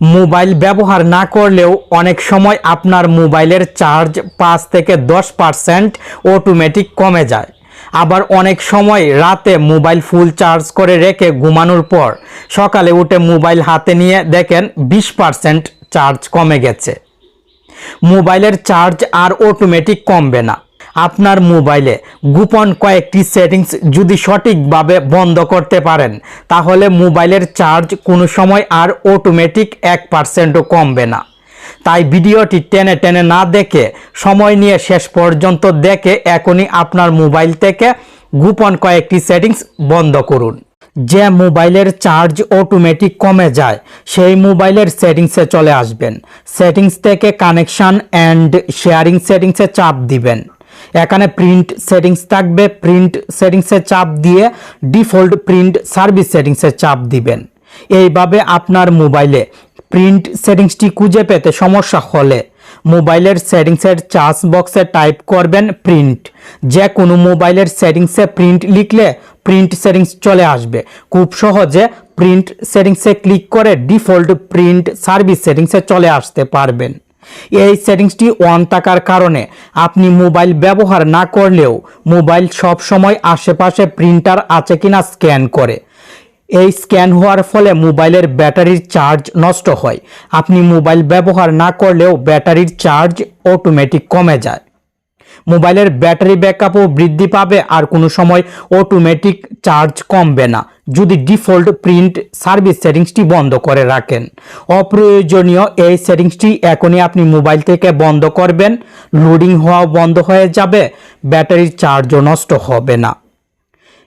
Mobile ব্যবহার না করলেও অনেক সময় আপনার মোবাইলের চার্জ পাঁচ থেকে দশ পার্সেন্ট অটোমেটিক কমে যায়। আবার অনেক সময় রাতে মোবাইল ফুল চার্জ করে রেখে ঘুমানোর পর সকালে উঠে মোবাইল হাতে নিয়ে দেখেন বিশ পার্সেন্ট চার্জ কমে গেছে। মোবাইলের চার্জ আর অটোমেটিক কমবে না। আপনার মোবাইলে গোপন কয়েকটি সেটিংস যদি সঠিকভাবে বন্ধ করতে পারেন, তাহলে মোবাইলের চার্জ কোনো সময় আর অটোমেটিক এক পার্সেন্টও কমবে না। তাই ভিডিওটি টেনে টেনে না দেখে, সময় নিয়ে শেষ পর্যন্ত দেখে এখনই আপনার মোবাইল থেকে গোপন কয়েকটি সেটিংস বন্ধ করুন। যে মোবাইলের চার্জ অটোমেটিক কমে যায়, সেই মোবাইলের সেটিংসে চলে আসবেন। সেটিংস থেকে কানেকশন অ্যান্ড শেয়ারিং সেটিংসে চাপ দিবেন। এখানে প্রিন্ট সেটিংস থাকবে প্রিন্ট সেটিংসে চাপ দিয়ে ডিফল্ট প্রিন্ট সার্ভিস সেটিংসে চাপ দিবেন। এইভাবে আপনার মোবাইলে প্রিন্ট সেটিংসটি খুঁজে পেতে সমস্যা হলে মোবাইলের সেটিংসের চার্জ বক্সে টাইপ করবেন প্রিন্ট। যে কোনো মোবাইলের সেটিংসে প্রিন্ট লিখলে প্রিন্ট সেটিংস চলে আসবে। খুব সহজে প্রিন্ট সেটিংসে ক্লিক করে ডিফল্ট প্রিন্ট সার্ভিস সেটিংসে চলে আসতে পারবেন। এই সেটিংসটি অন থাকার কারণে আপনি মোবাইল ব্যবহার না করলেও মোবাইল সব সময় আশেপাশে প্রিন্টার আছে কিনা স্ক্যান করে। এই স্ক্যান হওয়ার ফলে মোবাইলের ব্যাটারির চার্জ নষ্ট হয়। আপনি মোবাইল ব্যবহার না করলেও ব্যাটারির চার্জ অটোমেটিক কমে যায়। মোবাইলের ব্যাটারি ব্যাকআপও বৃদ্ধি পাবে আর কোনো সময় অটোমেটিক চার্জ কমবে না। যদি ডিফল্ট প্রিন্ট সার্ভিস সেটিংসটি বন্ধ করে রাখেন। অপ্রয়োজনীয় এই সেটিংসটি এখনই আপনি মোবাইল থেকে বন্ধ করবেন। লোডিং হওয়া বন্ধ হয়ে যাবে। ব্যাটারির চার্জও নষ্ট হবে না।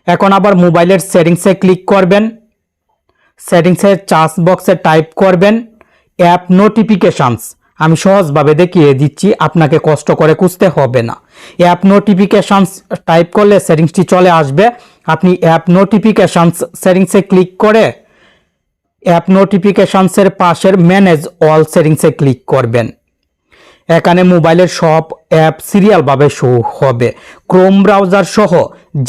এখন আবার মোবাইলের সেটিংসে ক্লিক করবেন। সেটিংসের চার্জ বক্সে টাইপ করবেন। App notifications. আমি সহজভাবে দেখিয়ে দিচ্ছি, আপনাকে কষ্ট করে খুঁজতে হবে না। অ্যাপ নোটিফিকেশানস টাইপ করলে সেটিংসটি চলে আসবে। আপনি অ্যাপ নোটিফিকেশানস সেটিংসে ক্লিক করে অ্যাপ নোটিফিকেশানসের পাশের ম্যানেজ অল সেটিংসে ক্লিক করবেন। এখানে মোবাইলের সব অ্যাপ সিরিয়ালভাবে শো হবে। ক্রোম ব্রাউজার সহ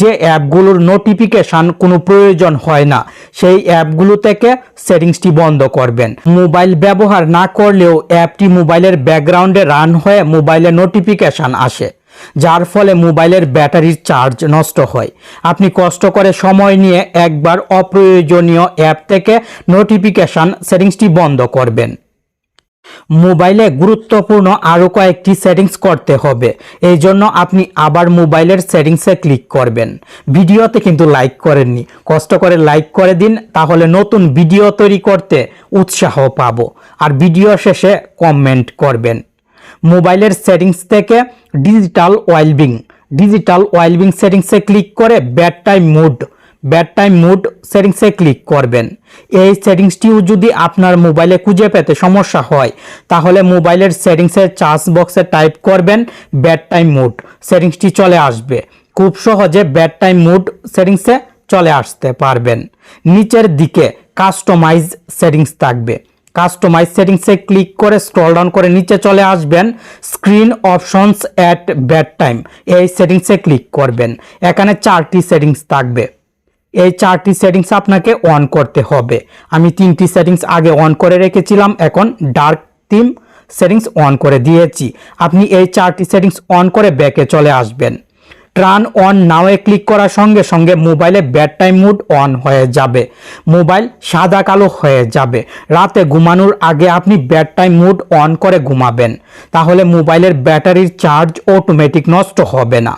যে অ্যাপগুলোর নোটিফিকেশান কোনো প্রয়োজন হয় না, সেই অ্যাপগুলো থেকে সেটিংসটি বন্ধ করবেন। মোবাইল ব্যবহার না করলেও অ্যাপটি মোবাইলের ব্যাকগ্রাউন্ডে রান হয়ে মোবাইলে নোটিফিকেশান আসে, যার ফলে মোবাইলের ব্যাটারির চার্জ নষ্ট হয়। আপনি কষ্ট করে সময় নিয়ে একবার অপ্রয়োজনীয় অ্যাপ থেকে নোটিফিকেশান সেটিংসটি বন্ধ করবেন। মোবাইলে গুরুত্বপূর্ণ আরও কয়েকটি সেটিংস করতে হবে। এই জন্য আপনি আবার মোবাইলের সেটিংসে ক্লিক করবেন। ভিডিওতে কিন্তু লাইক করেননি। কষ্ট করে লাইক করে দিন, তাহলে নতুন ভিডিও তৈরি করতে উৎসাহ পাব। আর ভিডিও শেষে কমেন্ট করবেন। মোবাইলের সেটিংস থেকে ডিজিটাল ওয়েলবিং। ডিজিটাল ওয়েলবিং সেটিংসে ক্লিক করে bed time mode bed time mode সেটিংসে ক্লিক করবেন। এই সেটিংসটিও যদি আপনার মোবাইলে খুঁজে পেতে সমস্যা হয়, তাহলে মোবাইলের সেটিংসের চার্জ বক্সে টাইপ করবেন ব্যাড টাইম মুড, সেটিংসটি চলে আসবে। খুব সহজে ব্যাড টাইম মুড সেটিংসে চলে আসতে পারবেন। নিচের দিকে কাস্টমাইজ সেটিংস থাকবে। কাস্টমাইজ সেটিংসে ক্লিক করে স্ক্রল ডাউন করে নিচে চলে আসবেন screen options at bed time. এই সেটিংসে ক্লিক করবেন। এখানে চারটি সেটিংস থাকবে। এই চারটি সেটিংস আপনাকে অন করতে হবে। আমি তিনটি সেটিংস আগে অন করে রেখেছিলাম, এখন ডার্ক থিম সেটিংস অন করে দিয়েছি। আপনি এই চারটি সেটিংস অন করে ব্যাকে চলে আসবেন। ট্রান অন নাওয়ে ক্লিক করার সঙ্গে সঙ্গে মোবাইলে ব্যাড টাইম মুড অন হয়ে যাবে। মোবাইল সাদা কালো হয়ে যাবে। রাতে ঘুমানোর আগে আপনি ব্যাড টাইম মুড অন করে ঘুমাবেন। তাহলে মোবাইলের ব্যাটারির চার্জ অটোমেটিক নষ্ট হবে না।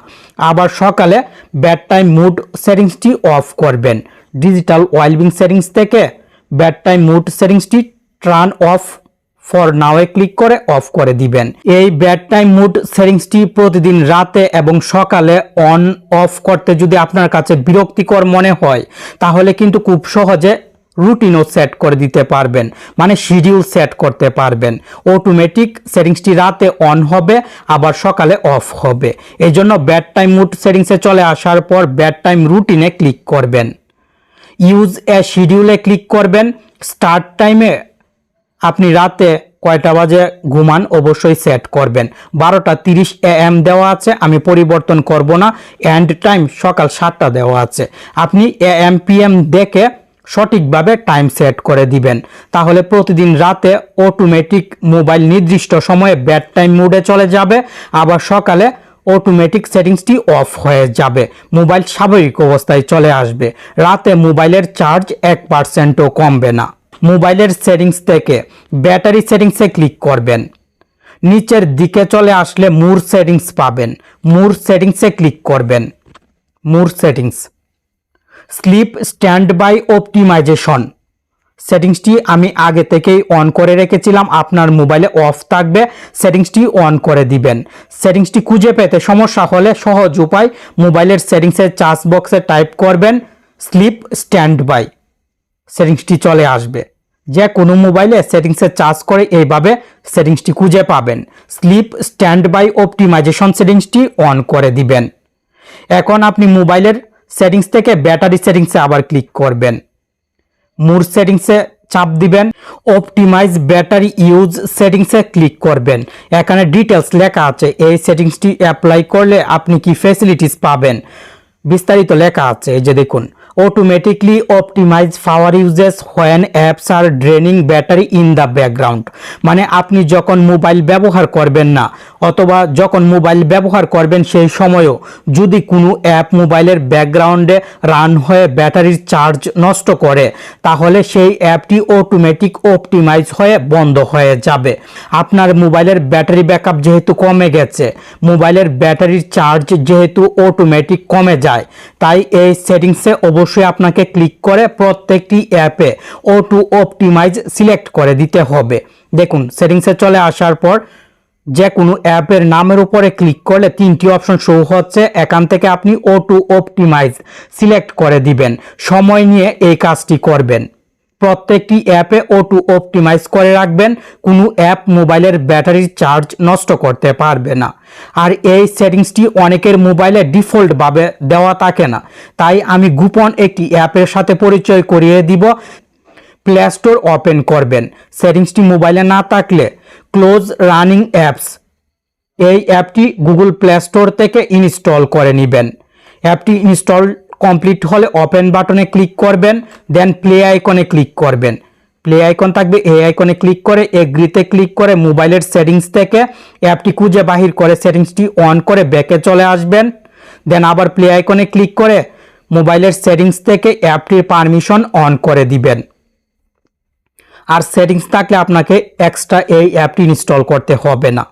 আবার সকালে ব্যাড টাইম মুড সেটিংসটি অফ করবেন। ডিজিটাল ওয়েলবিং সেটিংস থেকে bad time mode সেটিংসটি turn off for now click করে অফ করে দিবেন। এই ব্যাড টাইম মুড সেটিংসটি প্রতিদিন রাতে এবং সকালে অন অফ করতে যদি আপনার কাছে বিরক্তিকর মনে হয়, তাহলে কিন্তু খুব সহজে রুটিনও সেট করে দিতে পারবেন মানে শিডিউল সেট করতে পারবেন। অটোমেটিক সেটিংসটি রাতে অন হবে, আবার সকালে অফ হবে। এই জন্য ব্যাড টাইম মুড সেটিংসে চলে আসার পর ব্যাড টাইম রুটিনে ক্লিক করবেন। ইউজ এ শিডিউলে ক্লিক করবেন। স্টার্ট টাইমে আপনি রাতে কয়টা বাজে ঘুমান অবশ্যই সেট করবেন। বারোটা তিরিশ এ এম দেওয়া আছে, আমি পরিবর্তন করব না। এন্ড টাইম সকাল সাতটা দেওয়া আছে। আপনি এ এম পি এম দেখে সঠিকভাবে টাইম সেট করে দিবেন। তাহলে প্রতিদিন রাতে অটোমেটিক মোবাইল নির্দিষ্ট সময়ে ব্যাড টাইম মোডে চলে যাবে। আবার সকালে অটোমেটিক সেটিংসটি অফ হয়ে যাবে। মোবাইল স্বাভাবিক অবস্থায় চলে আসবে। রাতে মোবাইলের চার্জ এক পার্সেন্টও কমবে না। মোবাইলের সেটিংস থেকে, ব্যাটারি সেটিংসে ক্লিক করবেন। নিচের দিকে চলে আসলে মুর সেটিংস পাবেন। মুর সেটিংসে ক্লিক করবেন। More settings. Sleep, stand by, optimization. সেটিংসটি আমি আগে থেকেই অন করে রেখেছিলাম। আপনার মোবাইলে অফ থাকবে। সেটিংসটি অন করে দিবেন। সেটিংসটি খুঁজে পেতে সমস্যা হলে সহজ উপায়, মোবাইলের সেটিংসের চার্জ বক্সে টাইপ করবেন। Sleep, stand by. সেটিংসটি চলে আসবে। যে কোনো মোবাইলে সেটিংসে চার্জ করে এইভাবে সেটিংসটি খুঁজে পাবেন। স্লিপ স্ট্যান্ড বাই অপটিমাইজেশন সেটিংসটি অন করে দিবেন। এখন আপনি মোবাইলের সেটিংস থেকে ব্যাটারি সেটিংসে আবার ক্লিক করবেন। মুড সেটিংসে চাপ দিবেন। অপটিমাইজ ব্যাটারি ইউজ সেটিংসে ক্লিক করবেন। এখানে ডিটেলস লেখা আছে, এই সেটিংসটি অ্যাপ্লাই করলে আপনি কি ফেসিলিটিস পাবেন। বিস্তারিত লেখা আছে, এই যে দেখুন। Automatically optimize power usage when apps are draining battery in the background মানে আপনি যখন মোবাইল ব্যবহার করবেন না, অথবা যখন মোবাইল ব্যবহার করবেন সেই সময়ও যদি কোনো অ্যাপ মোবাইলের ব্যাকগ্রাউন্ডে রান হয়ে ব্যাটারির চার্জ নষ্ট করে, তাহলে সেই অ্যাপটি অটোমেটিক অপটিমাইজ হয়ে বন্ধ হয়ে যাবে। আপনার মোবাইলের ব্যাটারি ব্যাকআপ যেহেতু কমে গেছে মোবাইলের ব্যাটারির চার্জ যেহেতু অটোমেটিক কমে যায়, তাই এই সেটিংসে অবশ্যই আপনাকে ক্লিক করে প্রত্যেকটি অ্যাপে ও টু অপটিমাইজ সিলেক্ট করে দিতে হবে। দেখুন সেটিংসে চলে আসার পর যে কোনো অ্যাপের নামের উপরে ক্লিক করলে তিনটি অপশন শো হচ্ছে। এখান থেকে আপনি ও টু অপটিমাইজ সিলেক্ট করে দিবেন। সময় নিয়ে এই কাজটি করবেন। প্রত্যেকটি অ্যাপে অটো অপটিমাইজ করে রাখবেন। কোনো অ্যাপ মোবাইলের ব্যাটারির চার্জ নষ্ট করতে পারবে না। আর এই সেটিংসটি অনেকের মোবাইলে ডিফল্টভাবে দেওয়া থাকে না। তাই আমি গোপন একটি অ্যাপের সাথে পরিচয় করিয়ে দিব। প্লে স্টোর ওপেন করবেন। সেটিংসটি মোবাইলে না থাকলে ক্লোজ রানিং অ্যাপস এই অ্যাপটি গুগল প্লে স্টোর থেকে ইনস্টল করে নেবেন। অ্যাপটি ইনস্টল কমপ্লিট হলে ওপেন বাটনে ক্লিক করবেন দেন প্লে আইকনে ক্লিক করবেন। প্লে আইকন থাকবে, এই আইকনে ক্লিক করে এগ্রিতে ক্লিক করে মোবাইলের সেটিংস থেকে অ্যাপটি খুঁজে বাহির করে সেটিংসটি অন করে ব্যাকে চলে আসবেন। দেন আবার প্লে আইকনে ক্লিক করে মোবাইলের সেটিংস থেকে অ্যাপটির পারমিশন অন করে দিবেন। আর সেটিংস থাকলে আপনাকে এক্সট্রা এই অ্যাপটি ইনস্টল করতে হবে না।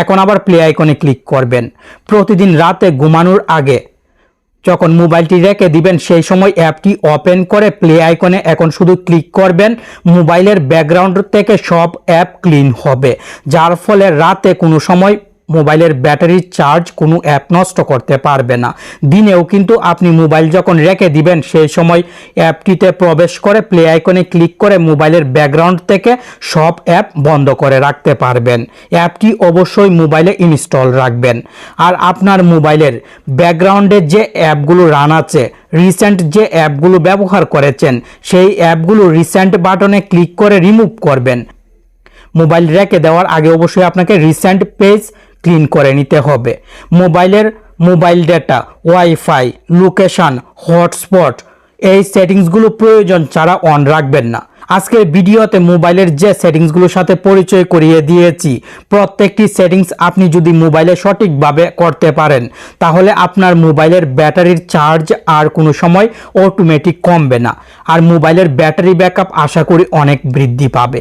এখন আবার প্লে আইকনে ক্লিক করবেন। প্রতিদিন রাতে ঘুমানোর আগে যখন মোবাইলটি রেখে দিবেন, সেই সময় অ্যাপটি ওপেন করে প্লে আইকনে এখন শুধু ক্লিক করবেন। মোবাইলের ব্যাকগ্রাউন্ড থেকে সব অ্যাপ ক্লিন হবে, যার ফলে রাতে কোনো সময় মোবাইলের ব্যাটারির চার্জ কোনো অ্যাপ নষ্ট করতে পারবে না। দিনেও কিন্তু আপনি মোবাইল যখন রেখে দিবেন, সেই সময় অ্যাপটিতে প্রবেশ করে প্লে আইকনে ক্লিক করে মোবাইলের ব্যাকগ্রাউন্ড থেকে সব অ্যাপ বন্ধ করে রাখতে পারবেন। অ্যাপটি অবশ্যই মোবাইলে ইনস্টল রাখবেন। আর আপনার মোবাইলের ব্যাকগ্রাউন্ডে যে অ্যাপগুলো রান আছে, রিসেন্ট যে অ্যাপগুলো ব্যবহার করেছেন, সেই অ্যাপগুলো রিসেন্ট বাটনে ক্লিক করে রিমুভ করবেন। মোবাইল রেখে দেওয়ার আগে অবশ্যই আপনাকে রিসেন্ট পেজ ক্লিন করে নিতে হবে। মোবাইলের mobile data, wifi, location, hotspot, এই সেটিংসগুলো প্রয়োজন ছাড়া অন রাখবেন না। আজকের ভিডিওতে মোবাইলের যে সেটিংসগুলোর সাথে পরিচয় করিয়ে দিয়েছি, প্রত্যেকটি সেটিংস আপনি যদি মোবাইলে সঠিকভাবে করতে পারেন, তাহলে আপনার মোবাইলের ব্যাটারির চার্জ আর কোনো সময় অটোমেটিক কমবে না। আর মোবাইলের ব্যাটারি ব্যাকআপ আশা করি অনেক বৃদ্ধি পাবে।